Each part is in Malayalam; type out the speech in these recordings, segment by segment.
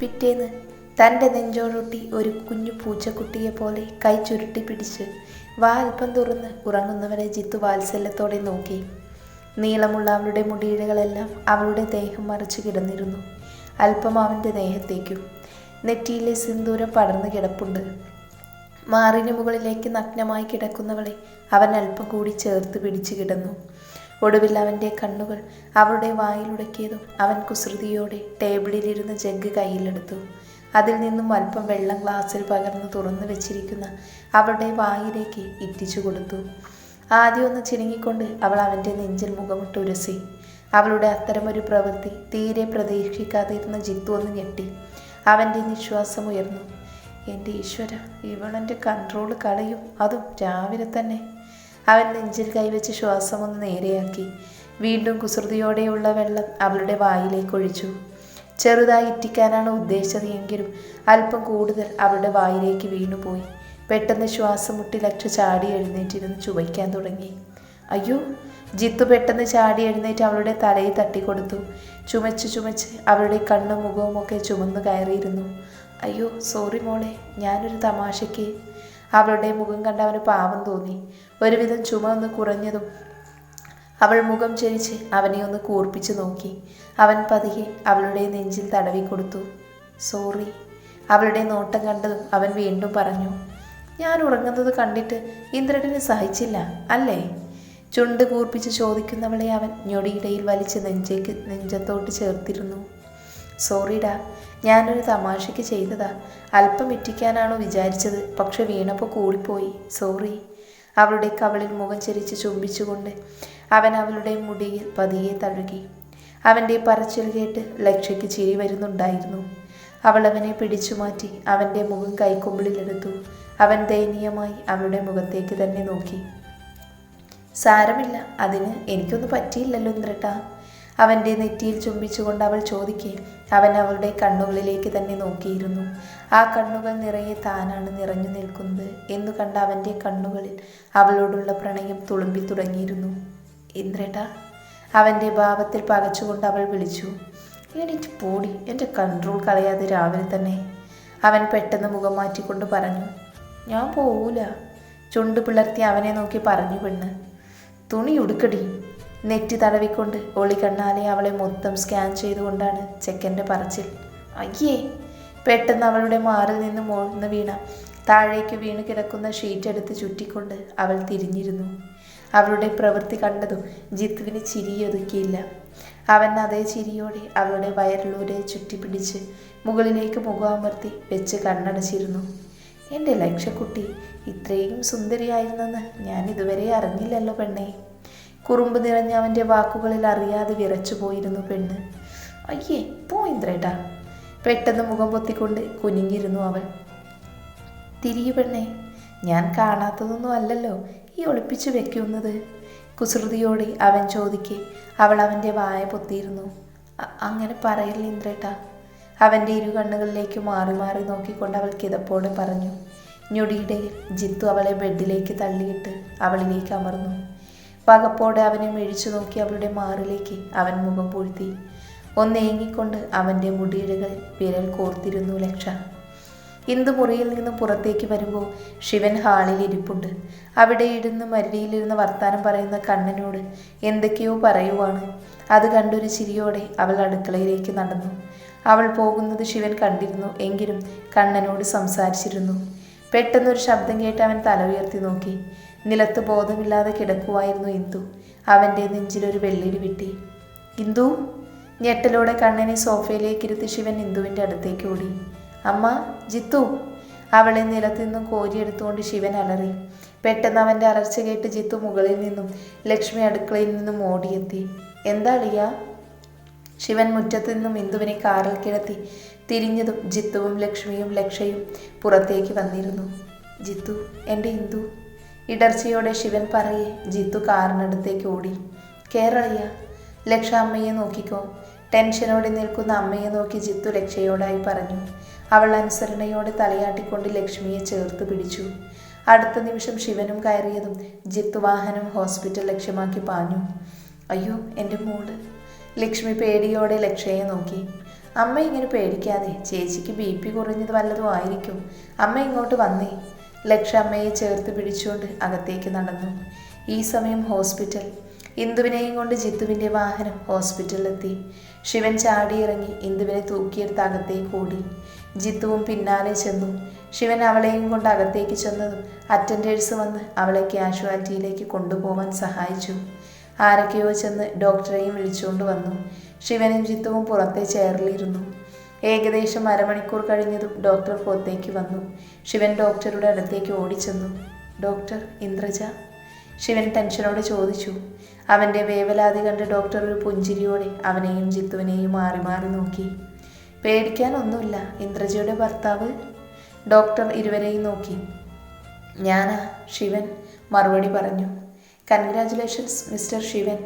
പിറ്റേന്ന് തന്റെ നെഞ്ചോടൊട്ടി ഒരു കുഞ്ഞു പൂച്ചക്കുട്ടിയെ പോലെ കൈ ചുരുട്ടി പിടിച്ച് വാ തുറന്ന് ഉറങ്ങുന്നവരെ ജിത്തു വാത്സല്യത്തോടെ നോക്കി. നീളമുള്ള അവളുടെ മുടിയിഴകളെല്ലാം അവളുടെ ദേഹം മറച്ചു കിടന്നിരുന്നു. അല്പം അവന്റെ ദേഹത്തേക്കും. നെറ്റിയിലെ സിന്ദൂരം പടർന്നു കിടപ്പുണ്ട്. മാറിന് മുകളിലേക്ക് നഗ്നമായി കിടക്കുന്നവളെ അവൻ അല്പം കൂടി ചേർത്ത് പിടിച്ചു കിടന്നു. ഒടുവിൽ അവന്റെ കണ്ണുകൾ അവളുടെ വായിലുടക്കിയതും അവൻ കുസൃതിയോടെ ടേബിളിലിരുന്ന് ജഗ് കയ്യിലെടുത്തു. അതിൽ നിന്നും അല്പം വെള്ളം ഗ്ലാസ്സിൽ പകർന്ന് തുറന്നു വെച്ചിരിക്കുന്ന അവളുടെ വായിലേക്ക് ഇറ്റിച്ചു കൊടുത്തു. ആദ്യം ഒന്ന് ചിണുങ്ങിക്കൊണ്ട് അവൾ അവന്റെ നെഞ്ചിൽ മുഖമിട്ട് ഉരസി. അവളുടെ അത്തരമൊരു പ്രവൃത്തി തീരെ പ്രതീക്ഷിക്കാതിരുന്ന ജിത്തു ഒന്ന് ഞെട്ടി. അവന്റെ നിശ്വാസം ഉയർന്നു. എന്റെ ഈശ്വര ഇവളെന്റെ കൺട്രോൾ കളയും. അതും രാവിലെ തന്നെ. അവൻ നെഞ്ചിൽ കൈവച്ച് ശ്വാസം ഒന്ന് നേരെയാക്കി. വീണ്ടും കുസൃതിയോടെയുള്ള വെള്ളം അവളുടെ വായിലേക്ക് ഒഴിച്ചു. ചെറുതായി ഇറ്റിക്കാനാണ് ഉദ്ദേശിച്ചത് എങ്കിലും അല്പം കൂടുതൽ അവളുടെ വായിലേക്ക് വീണുപോയി പെട്ടെന്ന് ശ്വാസം മുട്ടി ലക്ഷ ചാടി എഴുന്നേറ്റിരുന്ന് ചുവയ്ക്കാൻ തുടങ്ങി. അയ്യോ ജിത്തു പെട്ടെന്ന് ചാടി എഴുന്നേറ്റ് അവളുടെ തലയിൽ തട്ടിക്കൊടുത്തു. ചുമച്ച് ചുമച്ച് അവളുടെ കണ്ണും മുഖവും ഒക്കെ ചുമന്നു കയറിയിരുന്നു. അയ്യോ സോറി മോളെ ഞാനൊരു തമാശയ്ക്ക്. അവളുടെ മുഖം കണ്ട് അവന് പാവം തോന്നി. ഒരുവിധം ചുമ ഒന്ന് കുറഞ്ഞതും അവൾ മുഖം ചരിച്ച് അവനെ ഒന്ന് കൂർപ്പിച്ചു നോക്കി. അവൻ പതിയെ അവളുടെ നെഞ്ചിൽ തടവി കൊടുത്തു സോറി അവളുടെ നോട്ടം കണ്ടതും അവൻ വീണ്ടും പറഞ്ഞു. ഞാൻ ഉറങ്ങുന്നത് കണ്ടിട്ട് ഇന്ദ്രനെ സഹിച്ചില്ല അല്ലേ? ചുണ്ട് കൂർപ്പിച്ച് ചോദിക്കുന്നവളെ അവൻ ഞൊടിയിടയിൽ വലിച്ച് നെഞ്ചേക്ക് നെഞ്ചത്തോട്ട് ചേർത്തിരുന്നു. സോറിടാ ഞാനൊരു തമാശയ്ക്ക് ചെയ്തതാ. അല്പം ഇറ്റിക്കാനാണോ വിചാരിച്ചത് പക്ഷെ വീണപ്പോൾ കൂടിപ്പോയി. സോറി. അവളുടെ കവളിൽ മുഖം ചരിച്ച് ചുംബിച്ചുകൊണ്ട് അവൻ അവളുടെ മുടിയിൽ പതിയെ തഴുകി. അവന്റെ പറച്ചിൽ കേട്ട് ലക്ഷ്യയ്ക്ക് ചിരി വരുന്നുണ്ടായിരുന്നു. അവൾ അവനെ പിടിച്ചു മാറ്റി അവന്റെ മുഖം കൈക്കുമ്പിളിലെടുത്തു അവൻ ദയനീയമായി അവളുടെ മുഖത്തേക്ക് തന്നെ നോക്കി. സാരമില്ല അതിന് എനിക്കൊന്നും പറ്റിയില്ലല്ലോ ഇന്ദ്രട്ടാ. അവന്റെ നെറ്റിയിൽ ചുംബിച്ചുകൊണ്ട് അവൾ ചോദിക്കെ അവൻ അവളുടെ കണ്ണുകളിലേക്ക് തന്നെ നോക്കിയിരുന്നു. ആ കണ്ണുകൾ നിറയെ താനാണ് നിറഞ്ഞു നിൽക്കുന്നത് എന്ന് കണ്ട അവന്റെ കണ്ണുകളിൽ അവളോടുള്ള പ്രണയം തുളുമ്പി തുടങ്ങിയിരുന്നു. ഇന്ദ്രേട്ടാ അവന്റെ ഭാവത്തിൽ പകച്ചുകൊണ്ട് അവൾ വിളിച്ചു. എനിക്ക് പോടി എന്റെ കൺട്രോൾ കളയാതെ രാവിലെ തന്നെ. അവൻ പെട്ടെന്ന് മുഖം മാറ്റിക്കൊണ്ട് പറഞ്ഞു ഞാൻ പോവൂല. ചുണ്ട് പിളർത്തി അവനെ നോക്കി പറഞ്ഞു പെണ്ണ് തുണി ഉടുക്കടി. നെറ്റി തടവിക്കൊണ്ട് ഒളി കണ്ണാലെ അവളെ മൊത്തം സ്കാൻ ചെയ്തുകൊണ്ടാണ് ചെക്കന്റെ പറച്ചിൽ. അയ്യേ പെട്ടെന്ന് അവളുടെ മാറിൽ നിന്ന് മോഴ്ന്ന് വീണ താഴേക്ക് വീണ് കിടക്കുന്ന ഷീറ്റ് എടുത്ത് ചുറ്റിക്കൊണ്ട് അവൾ തിരിഞ്ഞിരുന്നു. അവളുടെ പ്രവൃത്തി കണ്ടതും ജിത്തുവിന് ചിരിയൊതുക്കിയില്ല. അവൻ അതേ ചിരിയോടെ അവളുടെ വയറിലൂടെ ചുറ്റിപ്പിടിച്ച് മുകളിലേക്ക് മുഖാമർത്തി വെച്ച് കണ്ണടച്ചിരുന്നു. എന്റെ ലക്ഷക്കുട്ടി ഇത്രയും സുന്ദരിയായിരുന്നെന്ന് ഞാൻ ഇതുവരെ അറിഞ്ഞില്ലല്ലോ പെണ്ണേ. കുറുമ്പ് നിറഞ്ഞ അവന്റെ വാക്കുകളിൽ അറിയാതെ വിറച്ചു പോയിരുന്നു പെണ്ണ്. അയ്യേ പോയിന്ദ്രേട്ടാ പെട്ടെന്ന് മുഖം പൊത്തിക്കൊണ്ട് കുനിഞ്ഞിരുന്നു അവൾ. തിരികെ പെണ്ണേ ഞാൻ കാണാത്തതൊന്നും അല്ലല്ലോ. ഈ ഒളിപ്പിച്ചു വെക്കുന്നത്. കുസൃതിയോടെ അവൻ ചോദിക്കെ. അവൾ അവന്റെ വായ പൊത്തിയിരുന്നു. അങ്ങനെ പറയില്ല ഇന്ദ്രേട്ടാ. അവന്റെ ഇരു കണ്ണുകളിലേക്ക് മാറി മാറി നോക്കിക്കൊണ്ട് അവൾ കിതപ്പോടെ പറഞ്ഞു. ഞൊടിയിടയിൽ ജിത്തു അവളെ ബെഡിലേക്ക് തള്ളിയിട്ട് അവളിലേക്ക് അമർന്നു. പകപ്പോടെ അവനെ മിഴിച്ചു നോക്കി അവളുടെ മാറിലേക്ക് അവൻ മുഖം പൂഴ്ത്തി. ഒന്നേങ്ങിക്കൊണ്ട് അവന്റെ മുടിയിടകൾ വിരൽ കോർത്തിരുന്നു ലക്ഷ. ഇന്ദു മുറിയിൽ നിന്ന് പുറത്തേക്ക് വരുമ്പോൾ ശിവൻ ഹാളിൽ ഇരിപ്പുണ്ട്. അവിടെ ഇരുന്ന് മരുവിയിലിരുന്ന് വർത്താനം പറയുന്ന കണ്ണനോട് എന്തൊക്കെയോ പറയുവാണ്. അത് കണ്ടൊരു ചിരിയോടെ അവൾ അടുക്കളയിലേക്ക് നടന്നു. അവൾ പോകുന്നത് ശിവൻ കണ്ടിരുന്നു എങ്കിലും കണ്ണനോട് സംസാരിച്ചിരുന്നു. പെട്ടെന്നൊരു ശബ്ദം കേട്ട് അവൻ തല ഉയർത്തി നോക്കി. നിലത്ത് ബോധമില്ലാതെ കിടക്കുവായിരുന്നു ഇന്ദു. അവന്റെ നെഞ്ചിലൊരു വെള്ളിടി വിട്ടി. ഇന്ദു ഞെട്ടലോടെ കണ്ണനെ സോഫയിലേക്ക് ഇരുത്തി ശിവൻ ഇന്ദുവിന്റെ അടുത്തേക്ക് ഓടി. അമ്മ ജിത്തു! അവളെ നിലത്തു നിന്നും കോരിയെടുത്തുകൊണ്ട് ശിവൻ അലറി. പെട്ടെന്ന് അവന്റെ അലർച്ച കേട്ട് ജിത്തു മുകളിൽ നിന്നും ലക്ഷ്മി അടുക്കളയിൽ നിന്നും ഓടിയെത്തി. എന്താ അളിയ ശിവൻ മുറ്റത്ത് നിന്നും ഇന്ദുവിനെ കാറിൽ കിടത്തി തിരിഞ്ഞതും ജിത്തുവും ലക്ഷ്മിയും ലക്ഷയും പുറത്തേക്ക് വന്നിരുന്നു. ജിത്തു എന്റെ ഇന്ദു! ഇടർച്ചയോടെ ശിവൻ പറയെ ജിത്തു കാറിനടുത്തേക്ക് ഓടി. കേരളിയ ലക്ഷ അമ്മയെ നോക്കിക്കോ. ടെൻഷനോടെ നിൽക്കുന്ന അമ്മയെ നോക്കി ജിത്തു ലക്ഷയോടായി പറഞ്ഞു. അവൾ അനുസരണയോടെ തലയാട്ടിക്കൊണ്ട് ലക്ഷ്മിയെ ചേർത്ത് പിടിച്ചു. അടുത്ത നിമിഷം ശിവനും കയറിയതും ജിത്തു വാഹനം ഹോസ്പിറ്റൽ ലക്ഷ്യമാക്കി പാഞ്ഞു. അയ്യോ എന്റെ മോൾ ലക്ഷ്മി പേടിയോടെ ലക്ഷയെ നോക്കി. അമ്മ ഇങ്ങനെ പേടിക്കാതെ ചേച്ചിക്ക് ബി പി കുറഞ്ഞത് വല്ലതും ആയിരിക്കും. അമ്മ ഇങ്ങോട്ട് വന്നേ. ലക്ഷ അമ്മയെ ചേർത്ത് പിടിച്ചുകൊണ്ട് അകത്തേക്ക് നടന്നു. ഈ സമയം ഹോസ്പിറ്റൽ. ഇന്ദുവിനെയും കൊണ്ട് ജിത്തുവിന്റെ വാഹനം ഹോസ്പിറ്റലിലെത്തി ശിവൻ ചാടിയിറങ്ങി ഇന്ദുവിനെ തൂക്കിയെടുത്ത് അകത്തേക്ക് ഓടി. ജിത്തുവും പിന്നാലെ ചെന്നു. ശിവൻ അവളെയും കൊണ്ട് അകത്തേക്ക് ചെന്നതും അറ്റൻഡേഴ്സ് വന്ന് അവളെ ക്യാഷ്വാലിറ്റിയിലേക്ക് കൊണ്ടുപോകാൻ സഹായിച്ചു. ആരൊക്കെയോ ചെന്ന് ഡോക്ടറെയും വിളിച്ചുകൊണ്ട് വന്നു. ശിവനും ജിത്തുവും പുറത്തെ ചെയറിലിരുന്നു. ഏകദേശം അരമണിക്കൂർ കഴിഞ്ഞതും ഡോക്ടർ പുറത്തേക്ക് വന്നു. ശിവൻ ഡോക്ടറുടെ അടുത്തേക്ക് ഓടിച്ചെന്നു. ഡോക്ടർ ഇന്ദ്രജ? ശിവൻ ടെൻഷനോടെ ചോദിച്ചു. അവന്റെ വേവലാതി കണ്ട് ഡോക്ടർ ഒരു പുഞ്ചിരിയോടെ അവനെയും ജിത്തുവിനെയും മാറി മാറി നോക്കി. പേടിക്കാനൊന്നുമില്ല ഇന്ദ്രജയുടെ ഭർത്താവ്? ഡോക്ടർ ഇരുവരെയും നോക്കി. ഞാനാ ശിവൻ മറുപടി പറഞ്ഞു. Congratulations mister Shivan.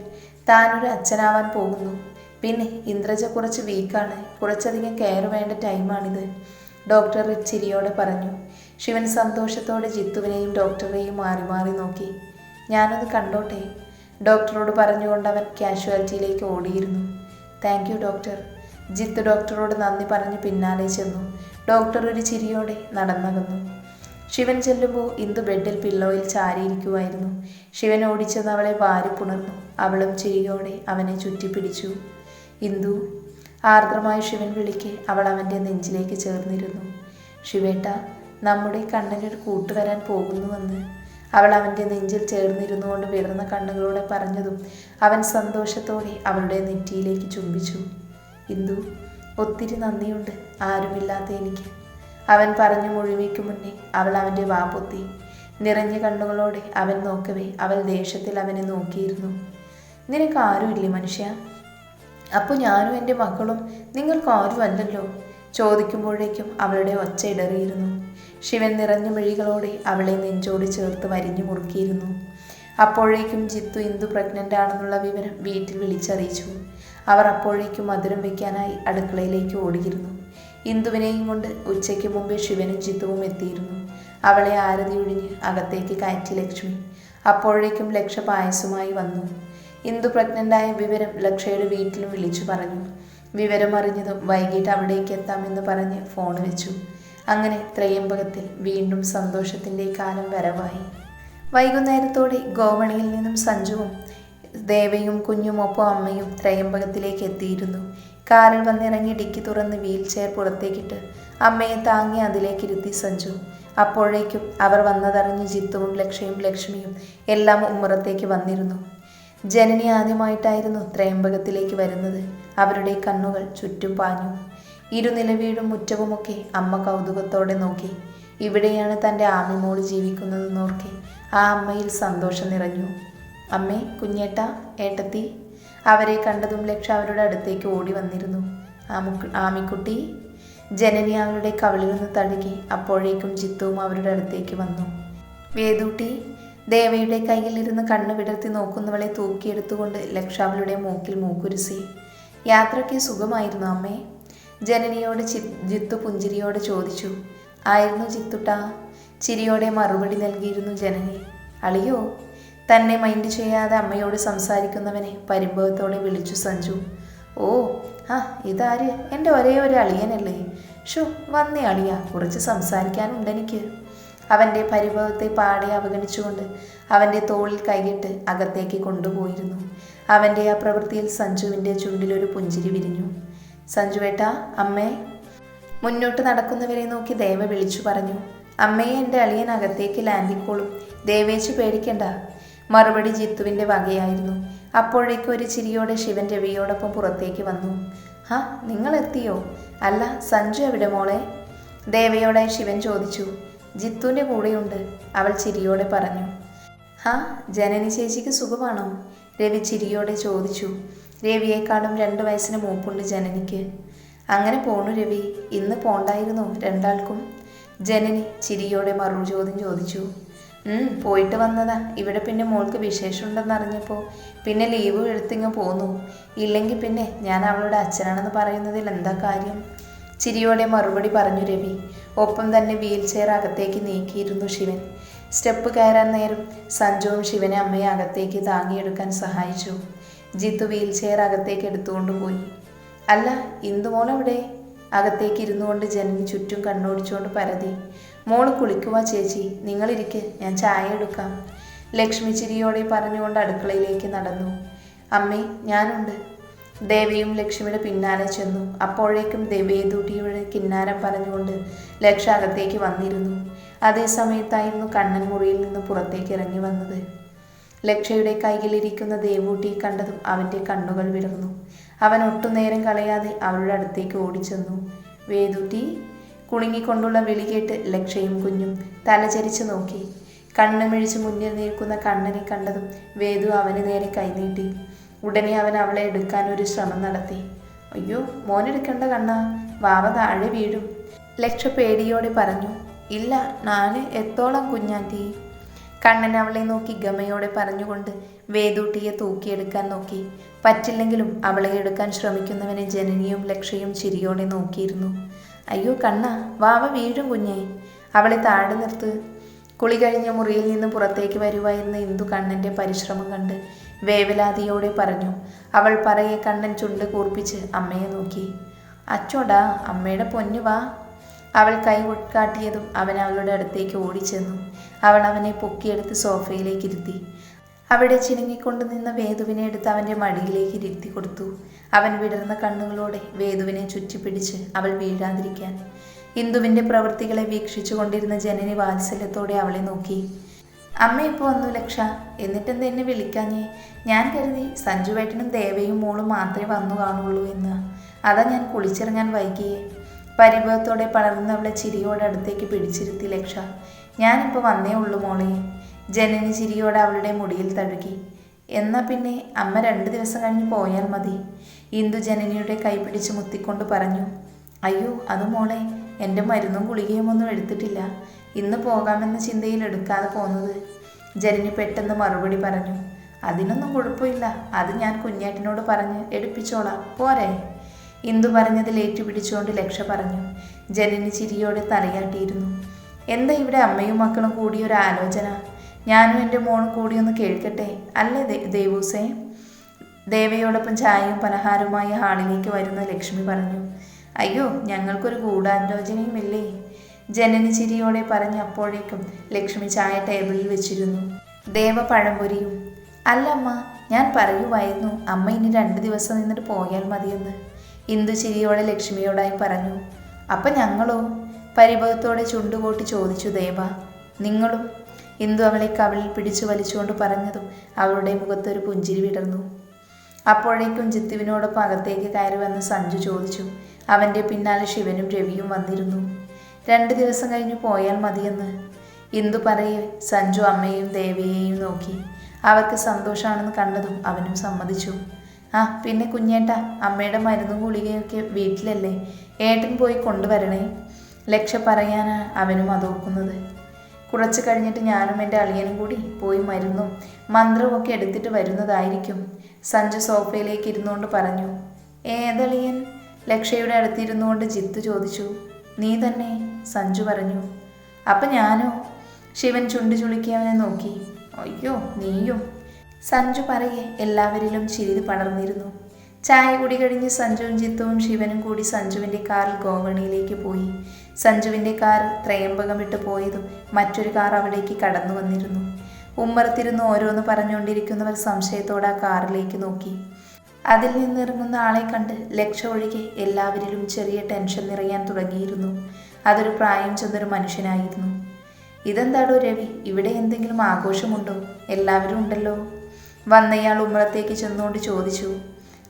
താനൊരു അച്ഛനാവാൻ പോകുന്നു. പിന്നെ ഇന്ദ്രജ കുറച്ച് വീക്കാണ് കുറച്ചധികം കെയർ വേണ്ട ടൈമാണിത് ഡോക്ടർ ചിരിയോടെ പറഞ്ഞു. ശിവൻ സന്തോഷത്തോടെ ജിത്തുവിനെയും ഡോക്ടറെയും മാറി മാറി നോക്കി. ഞാനത് കണ്ടോട്ടെ? ഡോക്ടറോട് പറഞ്ഞുകൊണ്ട് അവൻ കാഷ്വാലിറ്റിയിലേക്ക് ഓടിയിരുന്നു. താങ്ക് യു ഡോക്ടർ ജിത്ത് ഡോക്ടറോട് നന്ദി പറഞ്ഞ് പിന്നാലെ ചെന്നു. ഡോക്ടർ ഒരു ചിരിയോടെ നടന്നകന്നു. ശിവൻ ചെല്ലുമ്പോൾ ഇന്ദു ബെഡിൽ പില്ലോയിൽ ചാരിയിരിക്കുമായിരുന്നു ശിവൻ ഓടിച്ചെന്ന് അവളെ വാരി പുണർന്നു. അവളും ചിരിയോടെ അവനെ ചുറ്റിപ്പിടിച്ചു. ഇന്ദു ആർദ്രമായി ശിവൻ വിളിക്ക് അവൾ അവന്റെ നെഞ്ചിലേക്ക് ചേർന്നിരുന്നു. ശിവേട്ട നമ്മുടെ കണ്ണനൊരു കൂട്ടുവരാൻ പോകുന്നുവെന്ന്. അവൾ അവന്റെ നെഞ്ചിൽ ചേർന്നിരുന്നു കൊണ്ട് വിടർന്ന കണ്ണുകളോടെ പറഞ്ഞതും അവൻ സന്തോഷത്തോടെ അവളുടെ നെറ്റിയിലേക്ക് ചുംബിച്ചു. ഇന്ദു ഒത്തിരി നന്ദിയുണ്ട് ആരുമില്ലാത്ത എനിക്ക്. അവൻ പറഞ്ഞു മുഴുവിക്ക് മുന്നേ അവൾ അവന്റെ വാപ്പൊത്തി പൊത്തി. നിറഞ്ഞ കണ്ണുകളോടെ അവൻ നോക്കവേ അവൾ ദേഷ്യത്തിൽ അവനെ നോക്കിയിരുന്നു. നിനക്ക് ആരുമില്ലേ മനുഷ്യ? അപ്പോൾ ഞാനും എന്റെ മക്കളും നിങ്ങൾക്ക് ആരും അല്ലല്ലോ ചോദിക്കുമ്പോഴേക്കും അവളുടെ ഒച്ച ഇടറിയിരുന്നു. ശിവൻ നിറഞ്ഞ മിഴികളോടെ അവളെ നെഞ്ചോട് ചേർത്ത് വരിഞ്ഞു മുറുക്കിയിരുന്നു. അപ്പോഴേക്കും ജിത്തു ഇന്ദു പ്രഗ്നന്റ് ആണെന്നുള്ള വിവരം വീട്ടിൽ വിളിച്ചറിയിച്ചു. അവർ അപ്പോഴേക്കും മധുരം വയ്ക്കാനായി അടുക്കളയിലേക്ക് ഓടിയിരുന്നു. ഇന്ദുവിനെയും കൊണ്ട് ഉച്ചയ്ക്ക് മുമ്പേ ശിവനും ജിത്തുവും എത്തിയിരുന്നു. അവളെ ആരതി ഒഴിഞ്ഞ് അകത്തേക്ക് കയറ്റി ലക്ഷ്മി. അപ്പോഴേക്കും ലക്ഷ പായസമായി വന്നു. ഇന്ദു പ്രഗ്നന്റായ വിവരം ലക്ഷയുടെ വീട്ടിലും വിളിച്ചു പറഞ്ഞു. വിവരം അറിഞ്ഞതും വൈകിട്ട് അവിടേക്ക് എത്താമെന്ന് പറഞ്ഞ് ഫോൺ വെച്ചു. അങ്ങനെ ത്രയംബകത്തിൽ വീണ്ടും സന്തോഷത്തിന്റെ കാലം വരവായി. വൈകുന്നേരത്തോടെ ഗോവണിയിൽ നിന്നും സഞ്ജുവും ദേവയും കുഞ്ഞും ഒപ്പം അമ്മയും ത്രയംബകത്തിലേക്ക് എത്തിയിരുന്നു. കാറിൽ വന്നിറങ്ങി ഡിക്കി തുറന്ന് വീൽ ചെയർ പുറത്തേക്കിട്ട് അമ്മയെ താങ്ങി അതിലേക്കിരുത്തി സഞ്ജു. അപ്പോഴേക്കും അവർ വന്നതറിഞ്ഞ് ജിത്തുവും ലക്ഷയും ലക്ഷ്മിയും എല്ലാം ഉമ്മറത്തേക്ക് വന്നിരുന്നു. ജനനി ആദ്യമായിട്ടായിരുന്നു ത്രയംബകത്തിലേക്ക് വരുന്നത്. അവരുടെ കണ്ണുകൾ ചുറ്റും പാഞ്ഞു. ഇരുനിലവീടും മുറ്റവുമൊക്കെ അമ്മ കൗതുകത്തോടെ നോക്കി. ഇവിടെയാണ് തന്റെ ആമിമോൾ ജീവിക്കുന്നതെന്നോർക്കെ ആ അമ്മയിൽ സന്തോഷം നിറഞ്ഞു. അമ്മേ കുഞ്ഞേട്ട ഏട്ടത്തി. അവരെ കണ്ടതും ലക്ഷ അവരുടെ അടുത്തേക്ക് ഓടി വന്നിരുന്നു. ആമുക്കു ആമിക്കുട്ടി. ജനനി അവളുടെ കവിളിൽ നിന്ന് തഴുകി അപ്പോഴേക്കും ചിത്തവും അവരുടെ അടുത്തേക്ക് വന്നു. വേദൂട്ടി ദേവയുടെ കയ്യിലിരുന്ന് കണ്ണു വിടർത്തി നോക്കുന്നവളെ തൂക്കിയെടുത്തുകൊണ്ട് ലക്ഷാവളുടെ മൂക്കിൽ മൂക്കുരുസി. യാത്രയ്ക്ക് സുഖമായിരുന്നു അമ്മേ. ജനനിയോട് ചി ജിത്തു പുഞ്ചിരിയോട് ചോദിച്ചു. ആയിരുന്നു ജിത്തുട്ട? ചിരിയോടെ മറുപടി നൽകിയിരുന്നു ജനനി. അളിയോ തന്നെ മൈൻഡ് ചെയ്യാതെ അമ്മയോട് സംസാരിക്കുന്നവനെ പരിഭവത്തോടെ വിളിച്ചു സഞ്ജു. ഓ ആ ഇതാര്? എന്റെ ഒരേ ഒരു അളിയനല്ലേ. ഷോ വന്നേ അളിയ കുറച്ച് സംസാരിക്കാനുണ്ടെനിക്ക്. അവന്റെ പരിഭവത്തെ പാടെ അവഗണിച്ചുകൊണ്ട് അവന്റെ തോളിൽ കൈയിട്ട് അകത്തേക്ക് കൊണ്ടുപോയിരുന്നു. അവന്റെ ആ പ്രവൃത്തിയിൽ സഞ്ജുവിന്റെ ചുണ്ടിലൊരു പുഞ്ചിരി വിരിഞ്ഞു. സഞ്ജുവേട്ട അമ്മേ. മുന്നോട്ട് നടക്കുന്നവരെ നോക്കി ദേവ വിളിച്ചു പറഞ്ഞു. അമ്മയെ എന്റെ അളിയൻ അകത്തേക്ക് ലാൻഡിക്കോളും. ദേവേച്ച് പേടിക്കണ്ട. മറുപടി ജിത്തുവിന്റെ വകയായിരുന്നു. അപ്പോഴേക്കും ഒരു ചിരിയോടെ ശിവൻ രവിയോടൊപ്പം പുറത്തേക്ക് വന്നു. ഹാ നിങ്ങൾ എത്തിയോ അല്ല സഞ്ജു എവിടെ മോളെ? ദേവയോടായി ശിവൻ ചോദിച്ചു. ജിത്തുവിന്റെ കൂടെയുണ്ട്. അവൾ ചിരിയോടെ പറഞ്ഞു. ഹാ ജനനി ചേച്ചിക്ക് സുഖമാണോ? രവി ചിരിയോടെ ചോദിച്ചു. രവിയേക്കാളും രണ്ട് വയസ്സിന് മൂപ്പുണ്ട് ജനനിക്ക്. അങ്ങനെ പോണു രവി. ഇന്ന് പോണ്ടായിരുന്നു രണ്ടാൾക്കും. ജനനി ചിരിയോടെ മറു ചോദ്യം ചോദിച്ചു പോയിട്ട് വന്നതാ. ഇവിടെ പിന്നെ മോൾക്ക് വിശേഷമുണ്ടെന്നറിഞ്ഞപ്പോൾ പിന്നെ ലീവ് എടുത്തിങ്ങ് പോന്നു. ഇല്ലെങ്കിൽ പിന്നെ ഞാൻ അവളുടെ അച്ഛനാണെന്ന് പറയുന്നതിൽ എന്താ കാര്യം? ചിരിയോടെ മറുപടി പറഞ്ഞു രവി. ഒപ്പം തന്നെ വീൽ ചെയർ അകത്തേക്ക് നീക്കിയിരുന്നു ശിവൻ. സ്റ്റെപ്പ് കയറാൻ നേരം സഞ്ജുവും ശിവനെ അമ്മയെ അകത്തേക്ക് താങ്ങിയെടുക്കാൻ സഹായിച്ചു. ജിത്തു വീൽ ചെയർ അകത്തേക്ക് എടുത്തുകൊണ്ടുപോയി അല്ല ഇന്ദുമോൾ അകത്തേക്ക് ഇരുന്നു കൊണ്ട് ജനനി ചുറ്റും കണ്ണോടിച്ചുകൊണ്ട് പരതി. മോൾ കുളിക്കുവാ ചേച്ചി. നിങ്ങളിരിക്ക്. ഞാൻ ചായ എടുക്കാം. ലക്ഷ്മി ചിരിയോടെ പറഞ്ഞുകൊണ്ട് അടുക്കളയിലേക്ക് നടന്നു. അമ്മേ ഞാനുണ്ട്. ദേവിയും ലക്ഷ്മിയുടെ പിന്നാലെ ചെന്നു. അപ്പോഴേക്കും ദേവേദൂട്ടിയുടെ കിന്നാരം പറഞ്ഞുകൊണ്ട് ലക്ഷ അകത്തേക്ക് വന്നിരുന്നു അതേസമയത്തായിരുന്നു കണ്ണൻ മുറിയിൽ നിന്ന് പുറത്തേക്ക് ഇറങ്ങി വന്നത്. ലക്ഷയുടെ കൈകളിലിരിക്കുന്ന ദേവൂട്ടിയെ കണ്ടതും അവന്റെ കണ്ണുകൾ വിടർന്നു. അവൻ ഒട്ടും നേരം കളയാതെ അവളുടെ അടുത്തേക്ക് ഓടിച്ചെന്നു. വേദൂട്ടി കുണുങ്ങിക്കൊണ്ടുള്ള വിളി കേട്ട് ലക്ഷയും കുഞ്ഞും തലചരിച്ചു നോക്കി. കണ്ണുമിഴിച്ച് മുന്നിൽ നിൽക്കുന്ന കണ്ണനെ കണ്ടതും വേദു അവന് നേരെ കൈനീട്ടി ഉടനെ അവൻ അവളെ എടുക്കാൻ ഒരു ശ്രമം നടത്തി. അയ്യോ മോനെടുക്കേണ്ട കണ്ണ. വാവ താഴെ വീഴും. ലക്ഷ പേടിയോടെ പറഞ്ഞു ഇല്ല നാന് എത്തോളം കുഞ്ഞാറ്റി കണ്ണൻ അവളെ നോക്കി ഗമയോടെ പറഞ്ഞുകൊണ്ട് വേദൂട്ടിയെ തൂക്കിയെടുക്കാൻ നോക്കി. പറ്റില്ലെങ്കിലും അവളെ എടുക്കാൻ ശ്രമിക്കുന്നവനെ ജനനിയും ലക്ഷയും ചിരിയോടെ നോക്കിയിരുന്നു. അയ്യോ കണ്ണ വാവ വീഴും കുഞ്ഞേ. അവളെ താഴെ നിർത്ത്. കുളി കഴിഞ്ഞ മുറിയിൽ നിന്ന് പുറത്തേക്ക് വരുവായിരുന്ന ഇന്ദു കണ്ണന്റെ പരിശ്രമം കണ്ട് വേവലാതിയോടെ പറഞ്ഞു. അവൾ പറയെ കണ്ണൻ ചുണ്ട് കൂർപ്പിച്ച് അമ്മയെ നോക്കി. അച്ചോടാ അമ്മയുടെ പൊന്നു വാ. അവൾ കൈ കാട്ടിയതും അവൻ അവളുടെ അടുത്തേക്ക് ഓടിച്ചെന്നു. അവൾ അവനെ പൊക്കിയെടുത്ത് സോഫയിലേക്ക് ഇരുത്തി. അവിടെ ചിണുങ്ങിക്കൊണ്ട് നിന്ന വേദുവിനെ എടുത്ത് അവന്റെ മടിയിലേക്ക് ഇരുത്തി കൊടുത്തു. അവൻ വിടർന്ന കണ്ണുകളോടെ വേദുവിനെ ചുറ്റിപ്പിടിച്ച് അവൾ വീഴാതിരിക്കാൻ ഇന്ദുവിന്റെ പ്രവൃത്തികളെ വീക്ഷിച്ചു കൊണ്ടിരുന്ന ജനനി വാത്സല്യത്തോടെ അവളെ നോക്കി. അമ്മ ഇപ്പോൾ വന്നു ലക്ഷ. എന്നിട്ടെന്ത് എന്നെ വിളിക്കാഞ്ഞേ? ഞാൻ കരുതി സഞ്ജുവേട്ടനും ദേവയും മോളും മാത്രമേ വന്നു കാണുള്ളൂ എന്ന്. അതാ ഞാൻ കുളിച്ചിറങ്ങാൻ വൈകിയേ. പരിഭവത്തോടെ പടർന്നവളെ ചിരിയോടെ അടുത്തേക്ക് പിടിച്ചിരുത്തി ലക്ഷ. ഞാനിപ്പോൾ വന്നേ ഉള്ളൂ മോളെ. ജനനി ചിരിയോടെ അവളുടെ മുടിയിൽ തഴുകി. എന്നാ പിന്നെ അമ്മ രണ്ട് ദിവസം കഴിഞ്ഞ് പോയാൽ മതി. ഇന്ദു ജനനിയുടെ കൈപിടിച്ച് മുത്തിക്കൊണ്ട് പറഞ്ഞു. അയ്യോ അത് മോളെ. എന്റെ മരുന്നും ഗുളികയും ഒന്നും എടുത്തിട്ടില്ല. ഇന്ന് പോകാമെന്ന ചിന്തയിൽ എടുക്കാതെ പോന്നത്. ജനനി പെട്ടെന്ന് മറുപടി പറഞ്ഞു അതിനൊന്നും കുഴപ്പമില്ല. അത് ഞാൻ കുഞ്ഞേട്ടനോട് പറഞ്ഞ് എടുപ്പിച്ചോളാം. പോരെ. ഇന്ദു പറഞ്ഞതിൽ ഏറ്റുപിടിച്ചുകൊണ്ട് ലക്ഷ പറഞ്ഞു. ജനനി ചിരിയോടെ തലയാട്ടിയിരുന്നു. എന്താ ഇവിടെ അമ്മയും മക്കളും കൂടിയൊരു ആലോചന? ഞാനും എന്റെ മോളും കൂടി ഒന്ന് കേൾക്കട്ടെ? അല്ലേ ദേവൂസേ? ദേവയോടൊപ്പം ചായയും പലഹാരവുമായി ഹാളിലേക്ക് വരുന്ന ലക്ഷ്മി പറഞ്ഞു അയ്യോ ഞങ്ങൾക്കൊരു ഗൂഢാലോചനയുമില്ലേ? ജനനി ചിരിയോടെ പറഞ്ഞ അപ്പോഴേക്കും ലക്ഷ്മി ചായ ടേബിളിൽ വെച്ചിരുന്നു. ദേവ പഴംപൊരിയും. അല്ലമ്മ ഞാൻ പറയുമായിരുന്നു അമ്മ ഇനി രണ്ട് ദിവസം നിന്നിട്ട് പോയാൽ മതിയെന്ന്. ഇന്ദു ചിരിയോടെ ലക്ഷ്മിയോടായി പറഞ്ഞു. അപ്പം ഞങ്ങളോ? പരിഭവത്തോടെ ചുണ്ടുകൂട്ടി ചോദിച്ചു ദേവ. നിങ്ങളും? ഇന്ദു അവളെ കവിളിൽ പിടിച്ചു വലിച്ചുകൊണ്ട് പറഞ്ഞതും അവളുടെ മുഖത്തൊരു പുഞ്ചിരി വിടർന്നു. അപ്പോഴേക്കും ജിത്തുവിനോടൊപ്പം അകത്തേക്ക് കയറി വന്ന് സഞ്ജു ചോദിച്ചു. അവന്റെ പിന്നാലെ ശിവനും രവിയും വന്നിരുന്നു. രണ്ട് ദിവസം കഴിഞ്ഞ് പോയാൽ മതിയെന്ന്. ഇന്ദു പറയെ സഞ്ജു അമ്മയെയും ദേവിയെയും നോക്കി. അവർക്ക് സന്തോഷമാണെന്ന് കണ്ടതും അവനും സമ്മതിച്ചു. ആ പിന്നെ കുഞ്ഞേട്ട അമ്മയുടെ മരുന്നും ഗുളികയൊക്കെ വീട്ടിലല്ലേ? ഏട്ടൻ പോയി കൊണ്ടുവരണേ. ലക്ഷ പറയാനാ അവനും അതോക്കുന്നത് കുറച്ച് കഴിഞ്ഞിട്ട് ഞാനും എന്റെ അളിയനും കൂടി പോയി മരുന്നും മന്ത്രവുമൊക്കെ എടുത്തിട്ട് വരുന്നതായിരിക്കും. സഞ്ജു സോഫയിലേക്ക് ഇരുന്നുകൊണ്ട് പറഞ്ഞു ഏതളിയൻ? ലക്ഷയുടെ അടുത്തിരുന്നുകൊണ്ട് ജിത്തു ചോദിച്ചു നീ തന്നെ? സഞ്ജു പറഞ്ഞു. അപ്പം ഞാനോ? ശിവൻ ചുണ്ടു ചുളുക്കി നോക്കി. അയ്യോ നീയോ? സഞ്ജു പറയെ എല്ലാവരിലും ചിരി പടർന്നിരുന്നു. ചായ കുടി കഴിഞ്ഞ് സഞ്ജുവും ജിത്തുവും ശിവനും കൂടി സഞ്ജുവിന്റെ കാറിൽ ഗോവണിയിലേക്ക് പോയി. സഞ്ജുവിന്റെ കാർ ത്രയംബകം വിട്ട് പോയതും മറ്റൊരു കാർ അവിടേക്ക് കടന്നു വന്നിരുന്നു ഉമ്മറത്തിരുന്ന് ഓരോന്ന് പറഞ്ഞുകൊണ്ടിരിക്കുന്നവർ സംശയത്തോടെ ആ കാറിലേക്ക് നോക്കി. അതിൽ നിന്നിറങ്ങുന്ന ആളെ കണ്ട് ലക്ഷ ഒഴികെ എല്ലാവരിലും ചെറിയ ടെൻഷൻ നിറയാൻ തുടങ്ങിയിരുന്നു. അതൊരു പ്രായം ചെന്നൊരു മനുഷ്യനായിരുന്നു. ഇതെന്താടോ രവി? ഇവിടെ എന്തെങ്കിലും ആഘോഷമുണ്ടോ? എല്ലാവരും ഉണ്ടല്ലോ? വന്നയാൾ ഉമ്മറത്തേക്ക് ചെന്നുകൊണ്ട് ചോദിച്ചു.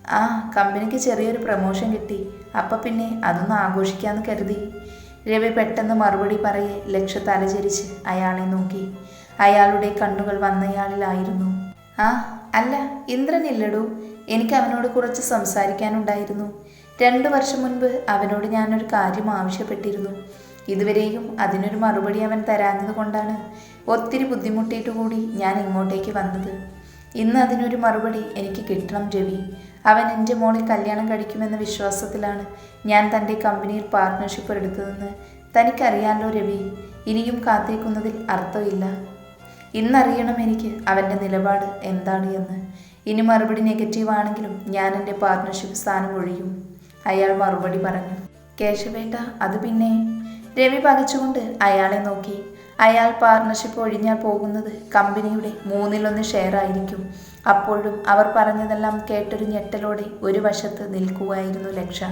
ആ കമ്പനിക്ക് ചെറിയൊരു പ്രമോഷൻ കിട്ടി. അപ്പം പിന്നെ അതൊന്ന് ആഘോഷിക്കാമെന്ന് കരുതി. രവി പെട്ടെന്ന് മറുപടി പറയെ ലക്ഷ തലചരിച്ച് അയാളെ നോക്കി. അയാളുടെ കണ്ണുകൾ വന്നയാളിലായിരുന്നു. ആ അല്ല ഇന്ദ്രനില്ലടൂ എനിക്ക് അവനോട് കുറച്ച് സംസാരിക്കാനുണ്ടായിരുന്നു. രണ്ടു വർഷം മുൻപ് അവനോട് ഞാനൊരു കാര്യം ആവശ്യപ്പെട്ടിരുന്നു. ഇതുവരെയും അതിനൊരു മറുപടി അവൻ തരാഞ്ഞത് കൊണ്ടാണ് ഒത്തിരി ബുദ്ധിമുട്ടിയിട്ട് കൂടി ഞാൻ ഇങ്ങോട്ടേക്ക് വന്നത്. ഇന്ന് അതിനൊരു മറുപടി എനിക്ക് കിട്ടണം രവി. അവൻ എന്റെ മോളെ കല്യാണം കഴിക്കുമെന്ന വിശ്വാസത്തിലാണ് ഞാൻ തന്റെ കമ്പനിയിൽ പാർട്ട്ണർഷിപ്പ് എടുത്തതെന്ന് തനിക്കറിയാമല്ലോ രവി. ഇനിയും കാത്തിരിക്കുന്നതിൽ അർത്ഥമില്ല. ഇന്നറിയണം എനിക്ക് അവന്റെ നിലപാട് എന്താണ് എന്ന്. ഇനി മറുപടി നെഗറ്റീവ് ആണെങ്കിലും ഞാൻ എന്റെ പാർട്ട്ണർഷിപ്പ് സ്ഥാനം ഒഴിയും. അയാൾ മറുപടി പറഞ്ഞു. കേശവേട്ട അത് പിന്നെ? രവി പകച്ചുകൊണ്ട് അയാളെ നോക്കി. അയാൾ പാർട്ണർഷിപ്പ് ഒഴിഞ്ഞാൽ പോകുന്നത് കമ്പനിയുടെ മൂന്നിലൊന്ന് ഷെയർ ആയിരിക്കും. അപ്പോഴും അവർ പറഞ്ഞതെല്ലാം കേട്ടൊരു ഞെട്ടലോടെ ഒരു വശത്ത് നിൽക്കുകയായിരുന്നു ലക്ഷ.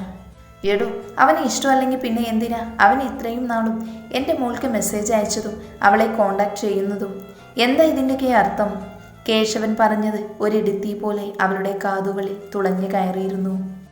എടോ അവന് ഇഷ്ടമല്ലെങ്കിൽ പിന്നെ എന്തിനാ? അവൻ ഇത്രയും നാളും എന്റെ മോൾക്ക് മെസ്സേജ് അയച്ചതും അവളെ കോണ്ടാക്ട് ചെയ്യുന്നതും. എന്താ ഇതിന്റെയൊക്കെ അർത്ഥം? കേശവൻ പറഞ്ഞത് ഒരിടുത്തി പോലെ അവളുടെ കാതുകളിൽ തുളഞ്ഞു കയറിയിരുന്നു.